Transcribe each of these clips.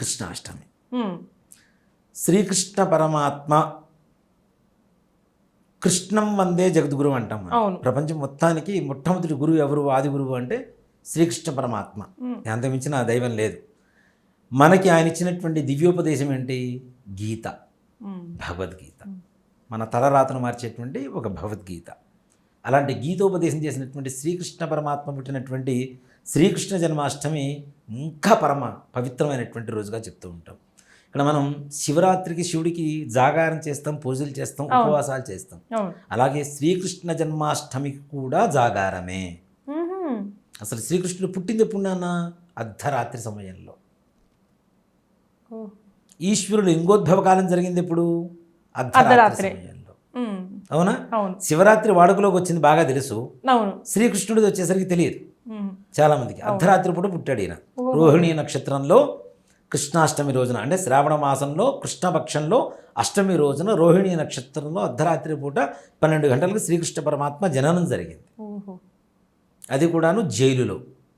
కృష్ణాష్టమి. శ్రీకృష్ణ పరమాత్మ కృష్ణం వందే జగద్గురు అంటాం. ప్రపంచం మొత్తానికి మొట్టమొదటి గురువు ఎవరు ఆది గురువు అంటే శ్రీకృష్ణ పరమాత్మ. అంతమించిన దైవం లేదు. మనకి ఆయన ఇచ్చినటువంటి దివ్యోపదేశం ఏంటి? గీత. భగవద్గీత. మన తలరాతను మార్చేటువంటి ఒక భగవద్గీత. అలాంటి గీతోపదేశం చేసినటువంటి శ్రీకృష్ణ పరమాత్మ పుట్టినటువంటి శ్రీకృష్ణ జన్మాష్టమి ఇంకా పరమ పవిత్రమైనటువంటి రోజుగా చెప్తూ ఉంటాం. ఇక్కడ మనం శివరాత్రికి శివుడికి జాగారం చేస్తాం పూజలు చేస్తాం ఉపవాసాలు చేస్తాం. అలాగే శ్రీకృష్ణ జన్మాష్టమికి కూడా జాగారమే. అసలు శ్రీకృష్ణుడు పుట్టింది ఎప్పుడు నాన్న? అర్ధరాత్రి సమయంలో. ఈశ్వరుడు లింగోద్భవ కాలం జరిగింది ఎప్పుడు? అర్ధరాత్రి. సమయంలో. అవునా? శివరాత్రి వాడుకలోకి వచ్చింది బాగా తెలుసు. శ్రీకృష్ణుడిది వచ్చేసరికి తెలియదు. ఉమ్, చాలా మందికి అర్ధరాత్రి పూట పుట్టాడు ఈయన. రోహిణి నక్షత్రంలో కృష్ణాష్టమి రోజున అంటే శ్రావణ మాసంలో కృష్ణపక్షంలో అష్టమి రోజున రోహిణి నక్షత్రంలో అర్ధరాత్రి పూట పన్నెండు గంటలకు శ్రీకృష్ణ పరమాత్మ జననం జరిగింది. అది కూడాను జైలులో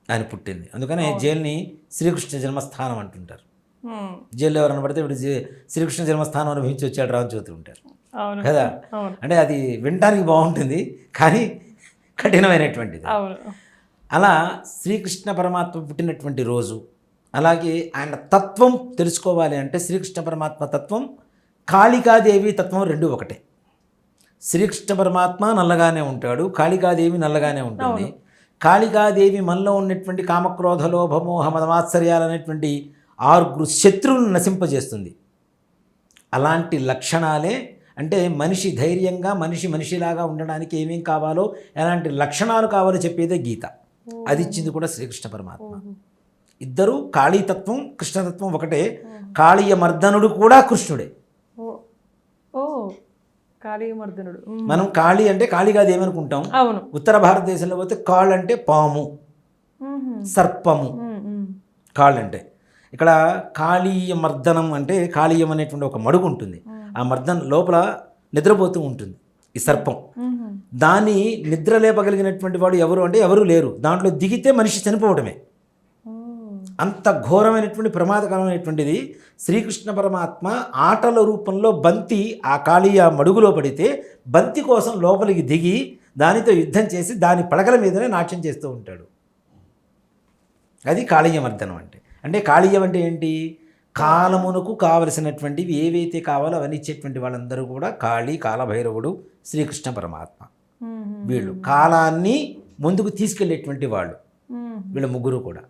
ఆయన పుట్టింది. అందుకనే జైలుని శ్రీకృష్ణ జన్మస్థానం అంటుంటారు. జైల్లో ఎవరైనా పడితే ఇప్పుడు శ్రీకృష్ణ జన్మస్థానం అనుభవించి వచ్చాడు రాని చూతూ ఉంటారు కదా? అంటే అది వినటానికి బాగుంటుంది కానీ కఠినమైనటువంటిది. అలా శ్రీకృష్ణ పరమాత్మ పుట్టినటువంటి రోజు. అలాగే ఆయన తత్వం తెలుసుకోవాలి అంటే శ్రీకృష్ణ పరమాత్మ తత్వం కాళికాదేవి తత్వం రెండు ఒకటే. శ్రీకృష్ణ పరమాత్మ నల్లగానే ఉంటాడు కాళికాదేవి నల్లగానే ఉంటుంది. కాళికాదేవి మనలో ఉన్నటువంటి కామక్రోధ లోభమోహ మదమాత్సర్యాలు అనేటువంటి ఆరుగురు శత్రువులను నశింపజేస్తుంది. అలాంటి లక్షణాలే అంటే మనిషి ధైర్యంగా మనిషి మనిషిలాగా ఉండడానికి ఏమేం కావాలో ఎలాంటి లక్షణాలు కావాలో చెప్పేదే గీత. అది ఇచ్చింది కూడా శ్రీకృష్ణ పరమాత్మ. ఇద్దరు కాళీతత్వం కృష్ణతత్వం ఒకటే. కాళీయ మర్దనుడు కూడా కృష్ణుడే. మనం కాళీ అంటే కాళీగాది ఏమనుకుంటాం? అవును. ఉత్తర భారతదేశంలో పోతే కాళ్ళు అంటే పాము. సర్పము. కాళ్ళు అంటే. ఇక్కడ కాళీయ మర్దనం అంటే కాళీయం అనేటువంటి ఒక మడుగు ఉంటుంది ఆ మర్దన లోపల నిద్రపోతూ ఉంటుంది. ఈ సర్పం. దాన్ని నిద్ర లేపగలిగినటువంటి వాడు ఎవరు అంటే ఎవరు లేరు. దాంట్లో దిగితే మనిషి చనిపోవడమే. అంత ఘోరమైనటువంటి ప్రమాదకరమైనటువంటిది. శ్రీకృష్ణ పరమాత్మ ఆటల రూపంలో బంతి ఆ కాళీయ మడుగులో పడితే బంతి కోసం లోపలికి దిగి దానితో యుద్ధం చేసి దాని పడగల మీదనే నాట్యం చేస్తూ ఉంటాడు. అది కాళీయమర్దనం అంటే. అంటే కాళీయం అంటే ఏంటి? కాలమునకు కావలసినటువంటివి ఏవైతే కావాలో అవన్నీ ఇచ్చేటువంటి వాళ్ళందరూ కూడా కాళీ కాలభైరవుడు శ్రీకృష్ణ పరమాత్మ. వీళ్ళు కాలాన్ని ముందుకు తీసుకెళ్ళేటువంటి వాళ్ళు. వీళ్ళ ముగ్గురు కూడా.